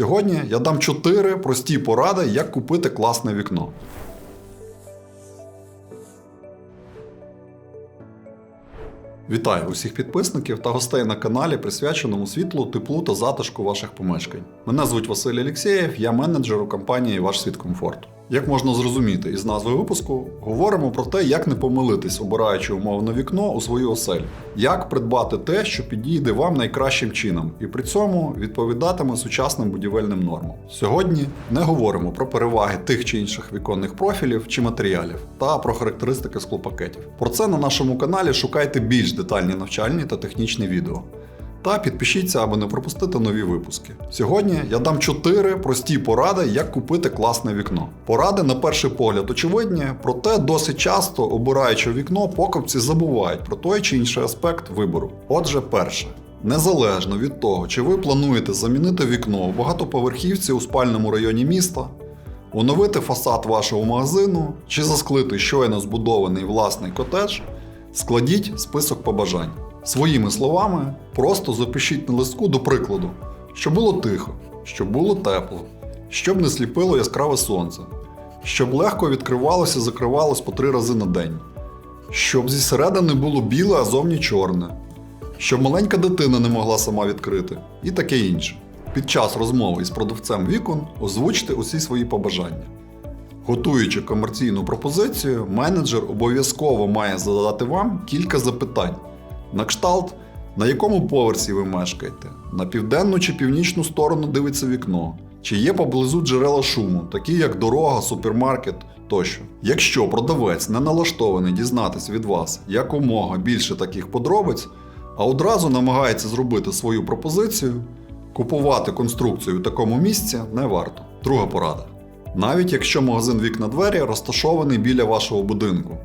Сьогодні я дам 4 прості поради, як купити класне вікно. Вітаю усіх підписників та гостей на каналі, присвяченому світлу, теплу та затишку ваших помешкань. Мене звуть Василь Алєксєєв, я менеджер у компанії Ваш світ комфорту. Як можна зрозуміти із назви випуску, говоримо про те, як не помилитись, обираючи умовне вікно у свою оселю, як придбати те, що підійде вам найкращим чином, і при цьому відповідатиме сучасним будівельним нормам. Сьогодні не говоримо про переваги тих чи інших віконних профілів чи матеріалів та про характеристики склопакетів. Про це на нашому каналі шукайте більш детальні навчальні та технічні відео. Та підпишіться, аби не пропустити нові випуски. Сьогодні я дам 4 прості поради, як купити класне вікно. Поради на перший погляд очевидні, проте досить часто, обираючи вікно, покупці забувають про той чи інший аспект вибору. Отже, перше. Незалежно від того, чи ви плануєте замінити вікно у багатоповерхівці у спальному районі міста, оновити фасад вашого магазину чи засклити щойно збудований власний котедж, складіть список побажань. Своїми словами, просто запишіть на листку до прикладу, щоб було тихо, щоб було тепло, щоб не сліпило яскраве сонце, щоб легко відкривалося і закривалось по три рази на день, щоб зі середини було біле, а зовні чорне, щоб маленька дитина не могла сама відкрити, і таке інше. Під час розмови із продавцем вікон озвучте усі свої побажання. Готуючи комерційну пропозицію, менеджер обов'язково має задати вам кілька запитань. На кшталт, на якому поверсі ви мешкаєте, на південну чи північну сторону дивиться вікно, чи є поблизу джерела шуму, такі як дорога, супермаркет тощо. Якщо продавець не налаштований дізнатися від вас якомога більше таких подробиць, а одразу намагається зробити свою пропозицію, купувати конструкцію в такому місці не варто. Друга порада. Навіть якщо магазин вікна двері розташований біля вашого будинку,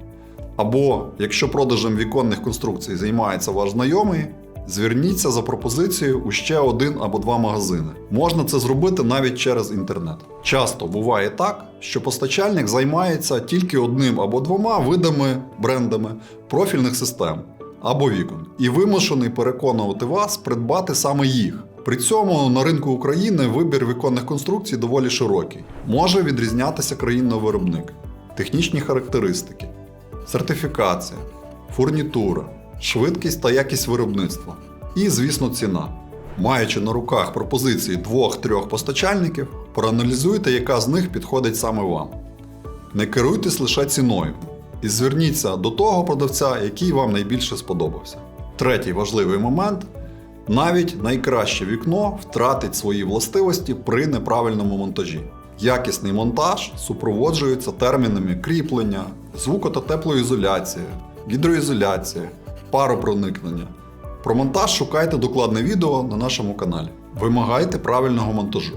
або якщо продажем віконних конструкцій займається ваш знайомий, зверніться за пропозицією у ще один або два магазини. Можна це зробити навіть через інтернет. Часто буває так, що постачальник займається тільки одним або двома видами брендами профільних систем або вікон, і вимушений переконувати вас придбати саме їх. При цьому на ринку України вибір віконних конструкцій доволі широкий. Може відрізнятися країнний виробник, технічні характеристики, сертифікація, фурнітура, швидкість та якість виробництва. І, звісно, ціна. Маючи на руках пропозиції двох-трьох постачальників, проаналізуйте, яка з них підходить саме вам. Не керуйтесь лише ціною і зверніться до того продавця, який вам найбільше сподобався. Третій важливий момент навіть найкраще вікно втратить свої властивості при неправильному монтажі. Якісний монтаж супроводжується термінами кріплення, звуко та теплоізоляція, гідроізоляція, паропроникнення. Про монтаж шукайте докладне відео на нашому каналі. Вимагайте правильного монтажу.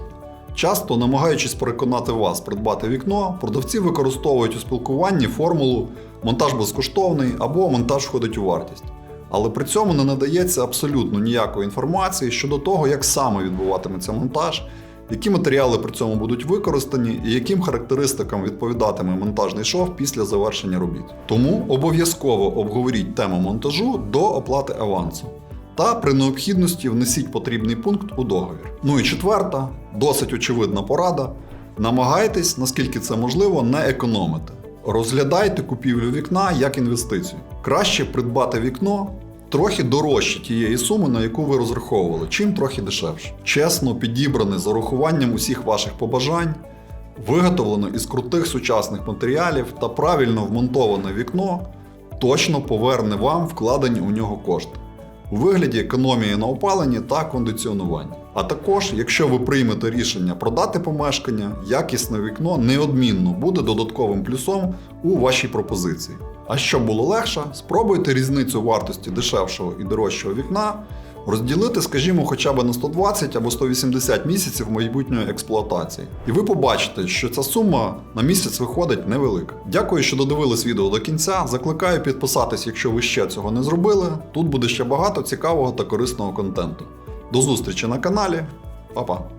Часто, намагаючись переконати вас придбати вікно, продавці використовують у спілкуванні формулу монтаж безкоштовний або монтаж входить у вартість. Але при цьому не надається абсолютно ніякої інформації щодо того, як саме відбуватиметься монтаж, які матеріали при цьому будуть використані і яким характеристикам відповідатиме монтажний шов після завершення робіт. Тому обов'язково обговоріть тему монтажу до оплати авансу. Та при необхідності внесіть потрібний пункт у договір. Ну і четверта, досить очевидна порада. Намагайтесь, наскільки це можливо, не економити. Розглядайте купівлю вікна як інвестицію. Краще придбати вікно трохи дорожче тієї суми, на яку ви розраховували, чим трохи дешевше. Чесно підібране з урахуванням усіх ваших побажань, виготовлено із крутих сучасних матеріалів та правильно вмонтоване вікно точно поверне вам вкладені у нього кошти. У вигляді економії на опаленні та кондиціонуванні. А також, якщо ви приймете рішення продати помешкання, якісне вікно неодмінно буде додатковим плюсом у вашій пропозиції. А щоб було легше, спробуйте різницю вартості дешевшого і дорожчого вікна розділити, скажімо, хоча б на 120 або 180 місяців майбутньої експлуатації. І ви побачите, що ця сума на місяць виходить невелика. Дякую, що додивились відео до кінця. Закликаю підписатись, якщо ви ще цього не зробили. Тут буде ще багато цікавого та корисного контенту. До зустрічі на каналі. Па-па!